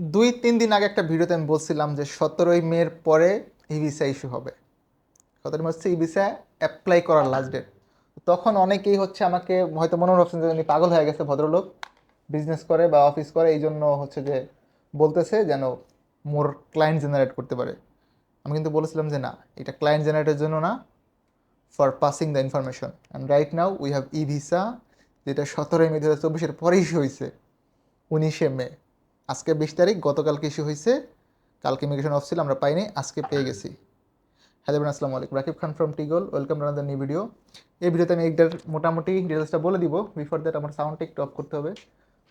দুই, তিন দিন আগে একটা ভিডিওতে আমি বলছিলাম যে সতেরোই মের পরে ই ভিসা ইস্যু হবে। সতেরোই মে হচ্ছে ই ভিসা অ্যাপ্লাই করার লাস্ট ডেট তখন অনেকেই হচ্ছে আমাকে হয়তো মনে ভাবছেন যে উনি পাগল হয়ে গেছে, ভদ্রলোক। বিজনেস করে বা অফিস করে এই জন্য হচ্ছে যে বলতেছে যেন মোর ক্লায়েন্ট জেনারেট করতে পারে। আমি কিন্তু বলেছিলাম যে না, এটা ক্লায়েন্ট জেনারেটের জন্য না for passing the information and right now we have e visa যেটা সতেরোই মে দু হাজার চব্বিশের পরেই ইস্যু হয়েছে, উনিশে মে। আজকে বিশ তারিখ, গতকালকে ইস্যু হয়েছে। কালকে ইমিগ্রেশন অফ ছিল, আমরা পাইনি, আজকে পেয়ে গেছি। হ্যালো আসসালামু আলাইকুম। Rakib Khan from টিগল welcome to another new video এই ভিডিওতে আমি একটার মোটামুটি ডিটেলসটা বলে দিব। বিফোর দ্যাট আমার সাউন্ডটা একটু অফ করতে হবে।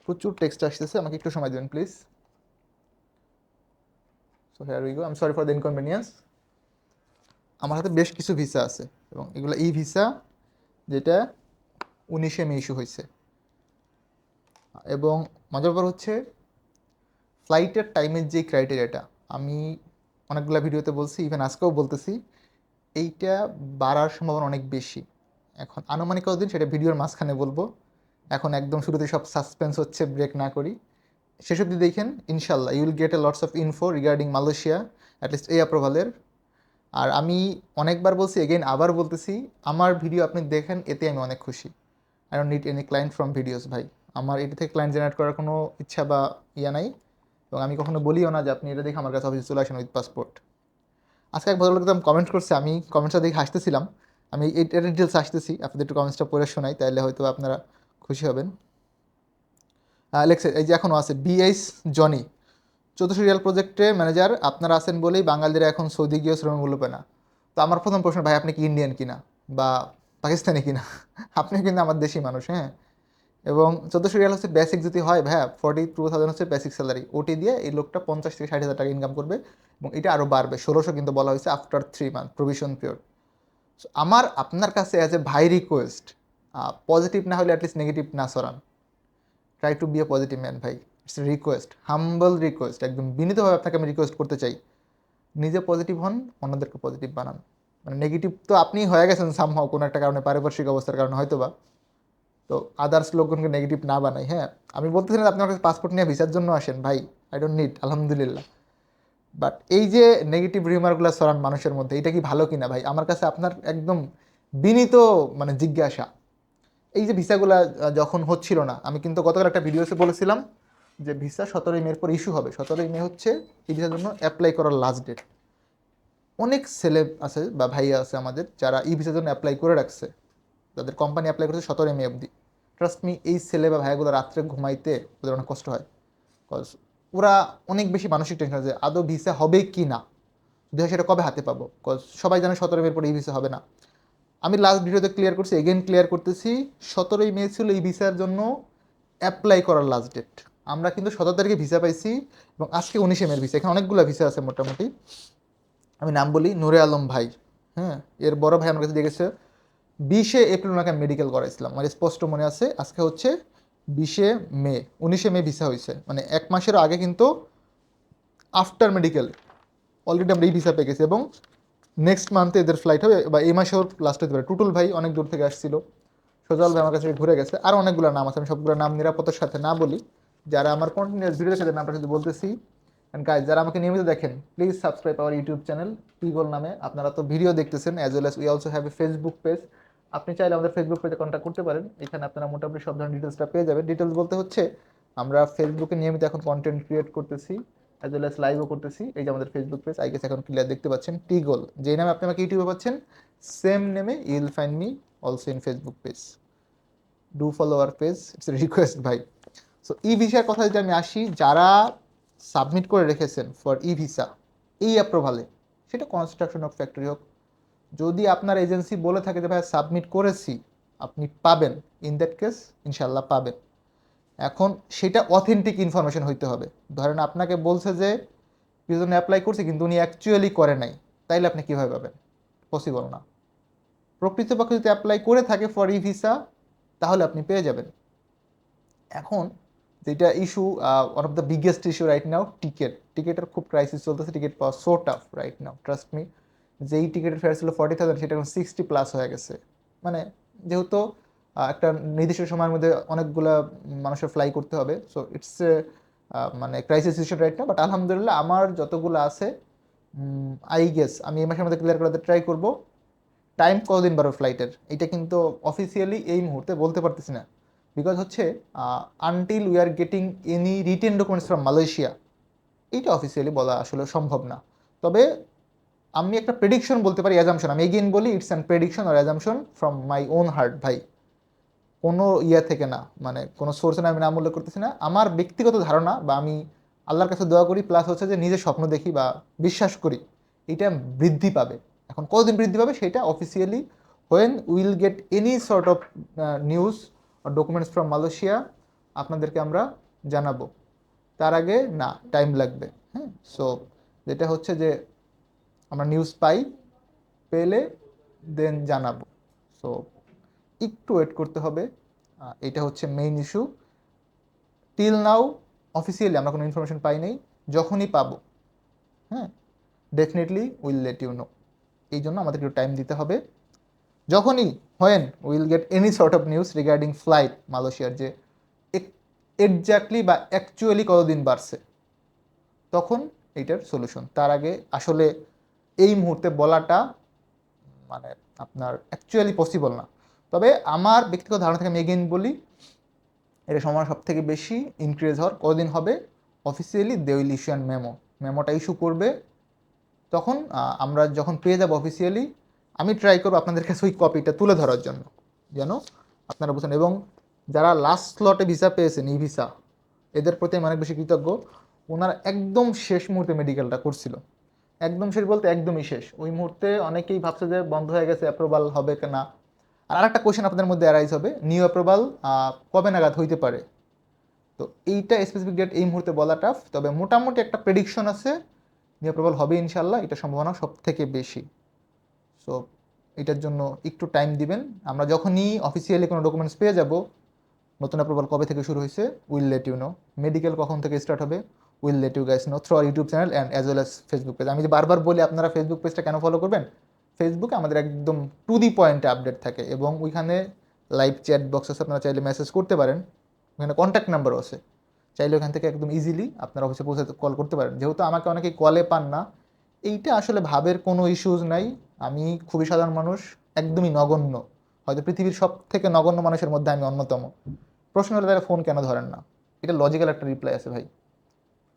প্রচুর টেক্সট আসতেছে, আমাকে একটু সময় দেবেন please so here we go I am sorry for the inconvenience আমার হাতে বেশ কিছু ভিসা আছে, এবং এগুলো ই ভিসা যেটা উনিশে মে ইস্যু হয়েছে। এবং মজার ব্যাপার হচ্ছে ফ্লাইটের টাইমের যে ক্রাইটেরিয়াটা, আমি অনেকগুলো ভিডিওতে বলছি ইভেন আজকেও বলতেছি, এইটা বাড়ার সম্ভাবনা অনেক বেশি। এখন আনুমানিক কতদিন সেটা ভিডিওর মাঝখানে বলব। এখন একদম শুরুতে সব সাসপেন্স হচ্ছে ব্রেক না করি। সেসব যদি দেখেন ইনশাল্লাহ you will get a lots of info regarding Malaysia at least এই অ্যাপ্রুভালের আর আমি অনেকবার বলছি এগেইন আবার বলতেছি, আমার ভিডিও আপনি দেখেন, এতে আমি অনেক খুশি। I don't need any client from videos ভাই। আমার এটা থেকে ক্লায়েন্ট জেনারেট করার কোনো ইচ্ছা বা ইয়া নাই। এবং আমি কখনো বলিও না যে আপনি এটা দেখে আমার কাছে অফিসে চলে আসেন উইথ পাসপোর্ট। আজকে এক ভদ্রলোক একদম কমেন্ট করছে, আমি কমেন্টসটা দেখে হাসতেছিলাম। আমি এটার ডিটেলস আসতেছি আপনাদের একটু কমেন্টসটা পড়ে শোনাই তাহলে হয়তো আপনারা খুশি হবেন। লেখছে, এই যে এখনও আছে বিএস জনি চতুর্থ রিয়াল প্রজেক্টে ম্যানেজার আপনারা আছেন বলেই বাঙালিরা এখন সৌদি গিয়েও শ্রমিক মূল্য পায় না। তো আমার প্রথম প্রশ্ন, ভাই, আপনি কি ইন্ডিয়ান কিনা? বা পাকিস্তানি কিনা? আপনিও কিন্তু আমার দেশি মানুষ হ্যাঁ? এবং চোদ্দোশো রিয়াল হচ্ছে বেসিক যদি হয়, ভাইয়া ফর্টি টু থাউজেন্ড হচ্ছে বেসিক স্যালারি ওটি দিয়ে এই লোকটা পঞ্চাশ থেকে ষাট হাজার টাকা ইনকাম করবে এবং এটা আরও বাড়বে। ষোলোশো কিন্তু বলা হয়েছে after three month provision period আমার, আপনার কাছে অ্যাজ এ ভাই রিকোয়েস্ট পজিটিভ না হলে অ্যাটলিস্ট নেগেটিভ না সরান। Try to be a positive man ভাই। ইটস রিকোয়েস্ট হাম্বল রিকোয়েস্ট একদম বিনীতভাবে আপনাকে আমি রিকোয়েস্ট করতে চাই। নিজে পজিটিভ হন, অন্যদেরকে পজিটিভ বানান। মানে নেগেটিভ তো আপনি হয়ে গেছেন সামহাও কোনো একটা কারণে, পারিপার্শ্বিক অবস্থার কারণে হয়তো বা তো আদার্স লোকজনকে নেগেটিভ না বানাই হ্যাঁ? আমি বলতেছি না আপনার কাছে পাসপোর্ট নিয়ে ভিসার জন্য আসেন, ভাই আই ডোন্ট নিড আলহামদুলিল্লাহ। বাট এই যে নেগেটিভ রিমার্কগুলো সরান মানুষের মধ্যে, এটা কি ভালো কিনা, ভাই? আমার কাছে আপনার একদম বিনীত মানে জিজ্ঞাসা। এই যে ভিসাগুলো যখন হচ্ছিল না, আমি কিন্তু গতকাল একটা ভিডিওতে বলেছিলাম যে ভিসা সতেরোই মের পর ইস্যু হবে। সতেরোই মে হচ্ছে এই ভিসার জন্য অ্যাপ্লাই করার লাস্ট ডেট অনেক সেলেব আছে বা ভাইয়া আছে আমাদের, যারা ই ভিসার জন্য অ্যাপ্লাই করে রাখছে। তাদের কোম্পানি অ্যাপ্লাই করেছে সতেরোই মে অবধি। ট্রাস্ট মি এই ছেলে বা ভাইয়াগুলো রাত্রে ঘুমাইতে ওদের অনেক কষ্ট হয়। কজ ওরা অনেক বেশি মানসিক টেনশন আছে, আদৌ ভিসা হবে কি না? যদি সেটা কবে হাতে পাবো? কজ সবাই জানে সতেরো মের পরে এই ভিসা হবে না। আমি লাস্ট ভিডিওতে ক্লিয়ার করছি এগেন ক্লিয়ার করতেছি, সতেরোই মে ছিল এই ভিসার জন্য অ্যাপ্লাই করার লাস্ট ডেট আমরা কিন্তু সতেরো তারিখে ভিসা পাইছি এবং আজকে উনিশে মের ভিসা এখানে অনেকগুলো ভিসা আছে মোটামুটি। আমি নাম বলি নুরে আলম ভাই হ্যাঁ এর বড় ভাই আমার কাছে দিয়ে গেছে বিশে এপ্রিল ওনাকে মেডিকেল করাইছিলাম। আমার স্পষ্ট মনে আছে, আজকে হচ্ছে বিশে মে, উনিশে মে ভিসা হয়েছে মানে এক মাসের আগে কিন্তু আফটার মেডিকেল অলরেডি আমরা এই ভিসা পেয়ে গেছি এবং নেক্সট মান্থে এদের ফ্লাইট হবে, বা এই মাসেও লাস্ট হতে পারে। টুটুল ভাই অনেক দূর থেকে আসছিল, সজল ভাই আমার কাছে ঘুরে গেছে। আর অনেকগুলো নাম আছে, আমি সবগুলো নাম নিরাপত্তার সাথে না বলি। যারা আমার কন্টিনিউয়াস ভিডিওর সাথে নামটা শুধু বলতেছি অ্যান্ড গাইজ যারা আমাকে নিয়মিত দেখেন please subscribe our YouTube channel পিগল নামে। আপনারা তো ভিডিও দেখতেছেন as well as we also have a Facebook page আপনি চাইলে আমাদের ফেসবুক পেজে কন্ট্যাক্ট করতে পারেন। এখানে আপনারা মোটামুটি সব ধরনের ডিটেলসটা পেয়ে যাবেন। ডিটেলস বলতে হচ্ছে, আমরা ফেসবুকে নিয়মিত এখন কন্টেন্ট ক্রিয়েট করতেছি অ্যাজ ওয়েল অ্যাজ লাইভও করতেছি। এই যে আমাদের ফেসবুক পেজ আই গেস এখন ক্লিয়ার দেখতে পাচ্ছেন টিগল যেই নামে আপনি আমাকে ইউটিউবে পাচ্ছেন সেম নেমে you'll find me also in Facebook page do follow our page it's request ভাই সো ই ভিসার কথা যদি আমি আসি, যারা সাবমিট করে রেখেছেন ফর ই ভিসা এই অ্যাপ্রুভালে সেটা কনস্ট্রাকশন অফ ফ্যাক্টরি হোক যদি আপনার এজেন্সি বলে থাকে যে ভাই সাবমিট করেছি, আপনি পাবেন। ইন দ্যাট কেস ইনশাল্লাহ পাবেন। এখন সেটা অথেন্টিক ইনফরমেশন হইতে হবে। ধরেন আপনাকে বলছে যে পিছনে অ্যাপ্লাই করছি, কিন্তু উনি অ্যাকচুয়ালি করে নাই। তাইলে আপনি কীভাবে পাবেন? পসিবল না। প্রকৃতপক্ষে যদি অ্যাপ্লাই করে থাকে ফর ই ভিসা তাহলে আপনি পেয়ে যাবেন। এখন যেটা issue one of the biggest issue right now ticket টিকিটের খুব ক্রাইসিস চলতেছে টিকিট পাওয়া so tough right now trust me যেই টিকিটের ফেয়ার ছিল ফর্টি থাউজেন্ড সেটা এখন সিক্সটি প্লাস হয়ে গেছে। মানে যেহেতু একটা নির্দিষ্ট সময়ের মধ্যে অনেকগুলা মানুষের ফ্লাই করতে হবে সো ইটস মানে ক্রাইসিস সিচুয়েশন রাইট না বাট আলহামদুলিল্লাহ আমার যতগুলো আছে আই গেস আমি এই মাসের মধ্যে ক্লিয়ার করাতে ট্রাই করব। টাইম কতদিন বারো ফ্লাইটের এটা কিন্তু অফিসিয়ালি এই মুহূর্তে বলতে পারতেছি না। বিকজ হচ্ছে until we are getting any written documents from Malaysia এইটা অফিসিয়ালি বলা আসলে সম্ভব না। তবে আমি একটা প্রেডিকশন বলতে পারি অ্যাজামশন আমি এগেইন বলি it's an prediction R assumption from my own heart ভাই। কোনো ইয়ে থেকে না মানে কোনো সোর্সে আমি নাম উল্লেখ করতেছি না। আমার ব্যক্তিগত ধারণা বা আমি আল্লাহর কাছে দোয়া করি প্লাস হচ্ছে যে নিজের স্বপ্ন দেখি বা বিশ্বাস করি, এটা বৃদ্ধি পাবে। এখন কতদিন বৃদ্ধি পাবে, সেটা officially when will get any sort of news documents from Malaysia, আপনাদেরকে আমরা জানাব। তার আগে না টাইম লাগবে হ্যাঁ? সো যেটা হচ্ছে যে আমরা নিউজ পাই, পেলে দেন জানাব। সো একটু ওয়েট করতে হবে। এটা হচ্ছে main issue till now officially আমরা কোনো ইনফরমেশন পাই নাই। যখনই পাবো হ্যাঁ definitely will let you know এই জন্য আমাদের একটু টাইম দিতে হবে। যখনই when will get any sort of news regarding flight মালয়েশিয়ার যে এক্স্যাক্টলি বা অ্যাকচুয়ালি কতদিন বাড়ছে, তখন এইটার সলিউশন তার আগে আসলে এই মুহূর্তে বলাটা মানে আপনার অ্যাকচুয়ালি পসিবল না। তবে আমার ব্যক্তিগত ধারণা থেকে আমি এগেইন বলি, এটা সময় সব থেকে বেশি ইনক্রিজ হওয়ার কতদিন হবে? Officially they will issue and memo মেমোটা issue করবে। তখন আমরা যখন পেয়ে যাব অফিসিয়ালি আমি ট্রাই করব আপনাদের কাছে ওই কপিটা তুলে ধরার জন্য। যেন আপনারা বুঝেন। এবং যারা লাস্ট স্লটে ভিসা পেয়েছেন ই ভিসা এদের প্রতি আমি অনেক বেশি কৃতজ্ঞ। ওনারা একদম শেষ মুহূর্তে মেডিকেলটা করছিল। একদম শেষ বলতে একদমই শেষ। ওই মুহূর্তে অনেকেই ভাবছে যে বন্ধ হয়ে গেছে অ্যাপ্রুভাল হবে কি না। আর আরেকটা কোয়েশ্চেন আপনাদের মধ্যে অ্যারাইজ হবে নিউ অ্যাপ্রুভাল কবে নাগাদ হইতে পারে? তো এইটা স্পেসিফিক ডেট এই মুহূর্তে বলা টাফ তবে মোটামুটি একটা প্রেডিকশন আছে নিউ অ্যাপ্রুভাল হবে ইনশাল্লাহ এটা সম্ভাবনা সব থেকে বেশি। সো এটার জন্য একটু টাইম দিবেন। আমরা যখনই অফিসিয়ালি কোনো ডকুমেন্টস পেয়ে যাব, নতুন অ্যাপ্রুভাল কবে থেকে শুরু হয়েছে will let you know medical কখন থেকে স্টার্ট হবে will let you guys know through our YouTube channel and as well as Facebook page আমি যে বারবার বলি, আপনারা ফেসবুক পেজটা কেন ফলো করবেন? ফেসবুকে আমাদের একদম টু দি পয়েন্টে আপডেট থাকে এবং ওইখানে লাইভ চ্যাট বক্স আছে, আপনারা চাইলে মেসেজ করতে পারেন। ওখানে কন্ট্যাক্ট নাম্বারও আছে। চাইলে ওখান থেকে একদম ইজিলি আপনারা অফিসে পৌঁছে কল করতে পারেন। যেহেতু আমাকে অনেকেই কলে পান না, এইটা আসলে ভাবের কোনো ইস্যুজ নাই। আমি খুবই সাধারণ মানুষ, একদমই নগণ্য। হয়তো পৃথিবীর সব থেকে নগণ্য মানুষের মধ্যে আমি অন্যতম। প্রশ্ন হলে তারা ফোন কেন ধরেন না? এটা লজিক্যাল একটা রিপ্লাই আছে ভাই।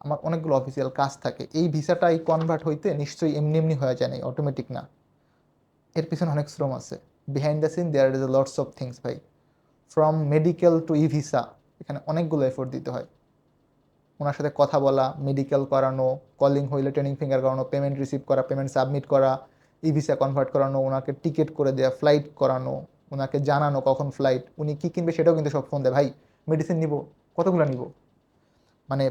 আমার অনেকগুলো অফিসিয়াল কাজ থাকে। এই ভিসাটা এই কনভার্ট হইতে নিশ্চয়ই এমনি এমনি হয়ে যায় না অটোমেটিক না। এর পিছনে অনেক শ্রম আছে। Behind the scene there is a lots of things ভাই। From medical to e visa এখানে অনেকগুলো এফোর্ট দিতে হয়। ওনার সাথে কথা বলা মেডিকেল করানো কলিং হইলে ট্রেনিং ফিঙ্গার করানো পেমেন্ট রিসিভ করা পেমেন্ট সাবমিট করা ই ভিসা কনভার্ট করানো, ওনাকে টিকিট করে দেওয়া ফ্লাইট করানো, ওনাকে জানানো কখন ফ্লাইট উনি কী কিনবে সেটাও কিন্তু সব ফোন দেয়। ভাই মেডিসিন নিব, কতগুলো নিব? মানে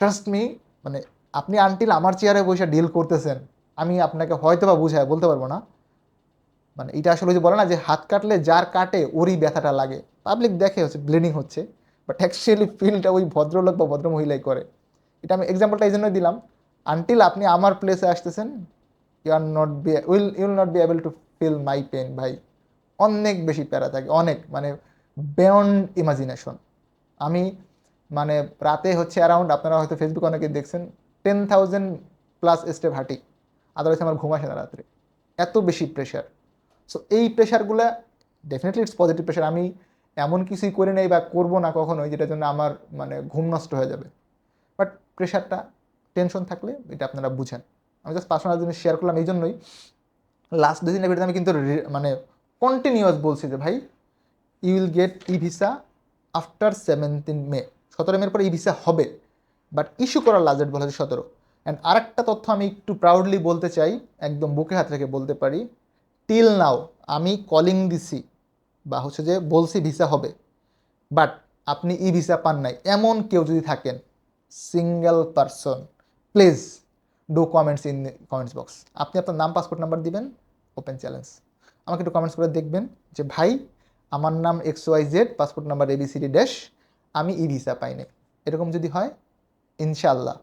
ট্রাস্ট মি মানে আপনি আনটিল আমার চেয়ারে বসে ডিল করতেছেন, আমি আপনাকে হয়তো বা বুঝায় বলতে পারব না। মানে এটা আসলে যে বলে না যে হাত কাটলে যার কাটে ওরই ব্যথাটা লাগে। পাবলিক দেখে হচ্ছে ব্লিডিং হচ্ছে বাট অ্যাকচুয়ালি ফিলটা ওই ভদ্রলোক বা ভদ্রমহিলাই করে। এটা আমি এক্সাম্পলটা এই জন্যই দিলাম। আনটিল আপনি আমার প্লেসে আসতেছেন you are not be will you'll not be able to feel my pain ভাই। অনেক বেশি প্যারা থাকে, অনেক মানে বেয়ন্ড ইমাজিনেশন আমি মানে রাতে হচ্ছে অ্যারাউন্ড আপনারা হয়তো ফেসবুকে অনেকে দেখছেন টেন থাউজেন্ড প্লাস স্টেপ হাঁটি আদারওয়াইজ আমার ঘুম আসে না রাত্রে। এত বেশি প্রেশার সো এই প্রেশারগুলো ডেফিনেটলি ইটস পজিটিভ প্রেশার আমি এমন কিছুই করে নেই বা করব না কখনোই যেটার জন্য আমার মানে ঘুম নষ্ট হয়ে যাবে। বাট প্রেশারটা টেনশন থাকলে এটা আপনারা বুঝেন। আমি জাস্ট পার্সোনাল জিনিস শেয়ার করলাম এই জন্যই। লাস্ট দুদিনের ভিডিওতে আমি কিন্তু মানে কন্টিনিউয়াস বলছি যে ভাই you will get e visa after seventeen May সতেরো মের পরে ই ভিসা হবে। বাট ইস্যু করার লাস্ট ডেট বলা হচ্ছে সতেরো। অ্যান্ড আরেকটা তথ্য আমি একটু প্রাউডলি বলতে চাই, একদম বুকে হাত রেখে বলতে পারি। টিল নাও আমি কলিং দিছি, বা হচ্ছে যে বলছি ভিসা হবে। বাট আপনি ই ভিসা পান নাই, এমন কেউ যদি থাকেন single person please do comments in comments box আপনি আপনার নাম পাসপোর্ট নাম্বার দিবেন ওপেন চ্যালেঞ্জ আমাকে একটু কমেন্টস করে দেখবেন যে, ভাই, আমার নাম X Y Z passport number ABCD dash আমি ই ভিসা পাইনি। এরকম যদি হয় ইনশাল্লাহ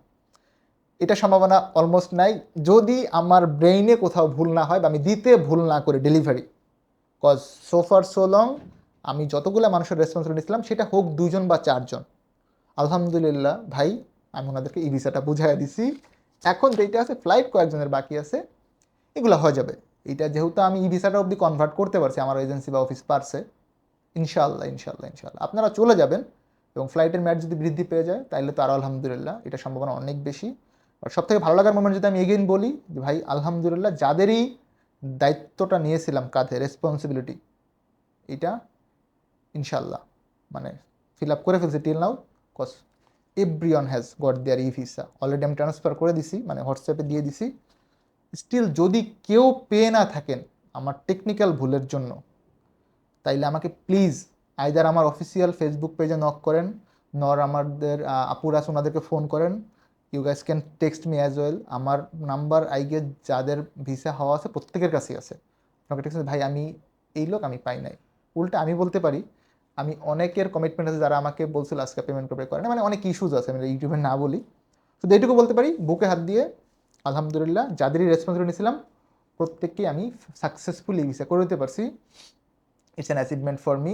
এটা সম্ভাবনা অলমোস্ট নাই। যদি আমার ব্রেইনে কোথাও ভুল না হয় বা আমি দিতে ভুল না করে delivery cause so far so long আমি যতগুলো মানুষের রেসপন্সিবিলিটি ছিলাম সেটা হোক দুজন বা চারজন। আলহামদুলিল্লাহ ভাই, আমি ওনাদেরকে ই ভিসাটা বুঝাই দিছি। এখন যেটা আছে ফ্লাইট কয়েকজনের বাকি আছে, এগুলো হয়ে যাবে। এটা যেহেতু আমি ই ভিসাটা অবধি কনভার্ট করতে পারছি, আমার এজেন্সি বা অফিস পারছে। ইনশাল্লাহ ইনশাল্লাহ ইনশাল্লাহ আপনারা চলে যাবেন এবং ফ্লাইটের ম্যাচ যদি বৃদ্ধি পেয়ে যায় তাহলে তো আরও আলহামদুলিল্লাহ এটা সম্ভাবনা অনেক বেশি। আর সব থেকে ভালো লাগার মোমেন্ট যদি আমি এগেইন বলি, যে ভাই, আলহামদুলিল্লাহ যাদেরই দায়িত্বটা নিয়েছিলাম কাঁধে রেসপন্সিবিলিটি এটা ইনশাল্লাহ মানে ফিল আপ করে ফেলছি till now cause everyone has got their e visa already আমি ট্রান্সফার করে দিছি মানে হোয়াটসঅ্যাপে দিয়ে দিছি। স্টিল যদি কেউ পেয়ে না থাকেন আমার টেকনিক্যাল ভুলের জন্য, তাইলে আমাকে প্লিজ আইদার আমার অফিসিয়াল ফেসবুক পেজে নক করেন, নর আমাদের আপুরাস ওনাদেরকে ফোন করেন। You guys can text me as well আমার নাম্বার আই গেট যাদের ভিসা হওয়া আছে, প্রত্যেকের কাছেই আছে। আপনাকে টেক্সট ভাই, আমি এই লোক, আমি পাই নাই। উল্টা আমি বলতে পারি, আমি অনেকের কমিটমেন্ট আছে যারা আমাকে বলছিল আজকে পেমেন্ট করবে করে না মানে অনেক ইস্যুজ আছে, আমি ইউটিউবে না বলি। শুধু এইটুকু বলতে পারি, বুকে হাত দিয়ে, আলহামদুলিল্লাহ, যাদেরই রেসপন্স নিয়েছিলাম, প্রত্যেককেই আমি সাকসেসফুলি ভিসা করে দিতে পারছি। It's an achievement for me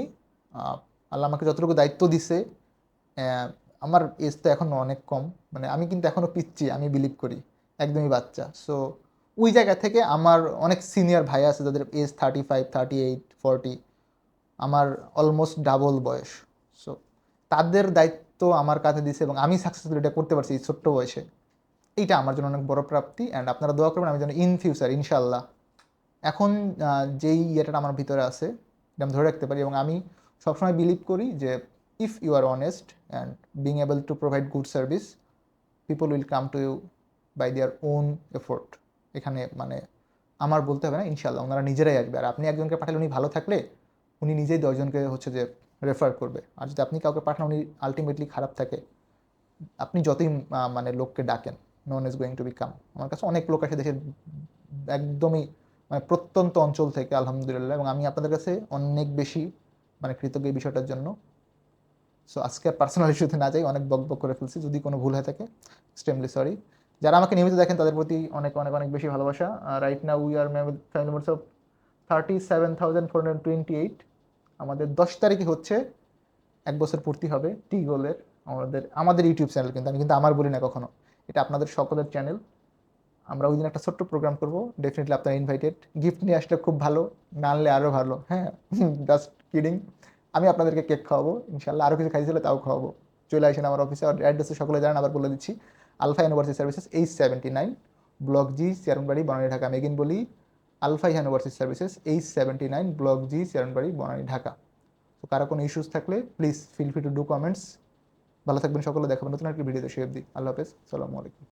আল্লাহ আমাকে যতটুকু দায়িত্ব দিছে আমার এজ তো এখনও অনেক কম। মানে আমি কিন্তু এখনও পিচ্ছি, আমি বিলিভ করি। একদমই বাচ্চা। সো ওই জায়গা থেকে আমার অনেক সিনিয়র ভাই আছে, যাদের age thirty five thirty eight forty আমার অলমোস্ট ডাবল বয়স। সো তাদের দায়িত্ব আমার কাছে দিছে এবং আমি সাকসেসফুল এটা করতে পারছি এই ছোট্ট বয়সে। এইটা আমার জন্য অনেক বড় প্রাপ্তি অ্যান্ড আপনারা দোয়া করবেন, আমি যেন ইন ফিউচার ইনশাল্লাহ এখন যেই ইয়েটা আমার ভিতরে আছে, এটা আমি ধরে রাখতে পারি এবং আমি সবসময় বিলিভ করি যে if you are honest and being able to provide good service people will come to you by their own effort এখানে মানে আমার বলতে হবে না ইনশাল্লাহ ওনারা নিজেরাই আসবে। আর আপনি একজনকে পাঠালে উনি ভালো থাকলে উনি নিজেই দশজনকে হচ্ছে যে রেফার করবে। আর যদি আপনি কাউকে পাঠান উনি আলটিমেটলি খারাপ থাকে, আপনি যতই মানে লোককে ডাকেন none is going to be come আমার কাছে অনেক লোক আসে দেশের একদমই মানে প্রত্যন্ত অঞ্চল থেকে, আলহামদুলিল্লাহ। এবং আমি আপনাদের কাছে অনেক বেশি মানে কৃতজ্ঞ এই বিষয়টার জন্য। সো আজকে পার্সোনাল ইস্যুতে না যাই, অনেক বক বক করে ফেলছি, যদি কোনো ভুল হয়ে থাকে এক্সট্রিমলি সরি যারা আমাকে নিয়মিত দেখেন, তাদের প্রতি অনেক অনেক অনেক বেশি ভালোবাসা। রাইট না we are family members of thirty seven thousand four hundred twenty eight আমাদের দশ তারিখে হচ্ছে, এক বছর পূর্তি হবে টি গোলের আমাদের আমাদের ইউটিউব চ্যানেল কিন্তু, আমি কিন্তু আমার বলি না কখনো। এটা আপনাদের সকলের চ্যানেল। আমরা ওই দিন একটা ছোট্ট প্রোগ্রাম করব ডেফিনেটলি আপনারা ইনভাইটেড গিফট নিয়ে আসলে খুব ভালো, না আনলে আরও ভালো হ্যাঁ? জাস্ট কিডিং আমি আপনাদেরকে কেক খাওয়াবো ইনশাল্লাহ আরও কিছু খাইছিল তাও খাওয়াবো। চলে আসেন আমার অফিসে আর অ্যাড্রেসে সকলে জানেন, আবার বলে দিচ্ছি। Alpha university services H seventy nine block G Chairmanbari Banani Dhaka আমি এগিন বলি Alpha university services H seventy nine block G Chairmanbari Banani Dhaka তো কারও কোনো ইস্যুস থাকলে please feel free to do comments ভালো থাকবেন সকলে, দেখাবেন নতুন একটি ভিডিওতে শেয়ার দিই আল্লাহ হাফেজ সালামু আলাইকুম।